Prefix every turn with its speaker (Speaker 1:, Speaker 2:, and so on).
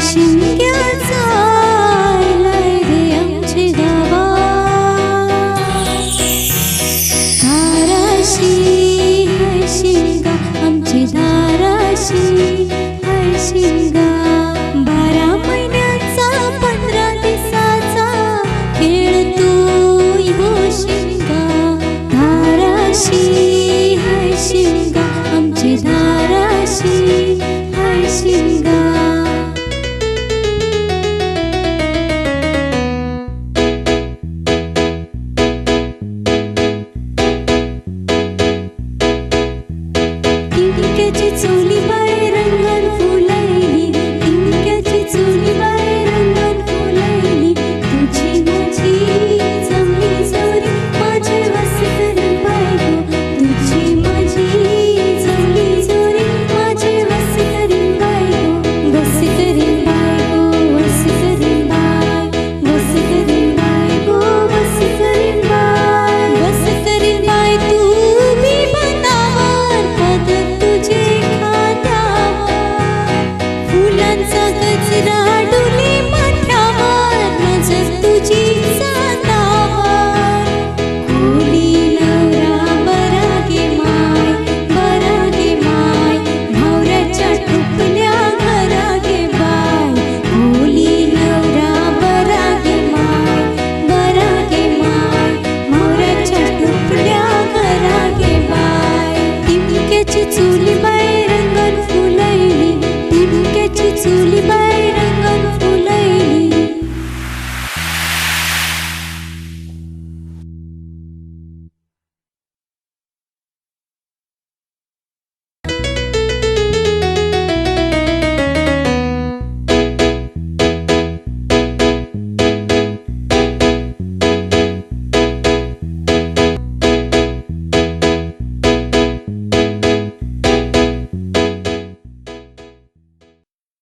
Speaker 1: 心跳。चुली बाई रंगन फुलैली इंक्याची चुली बाई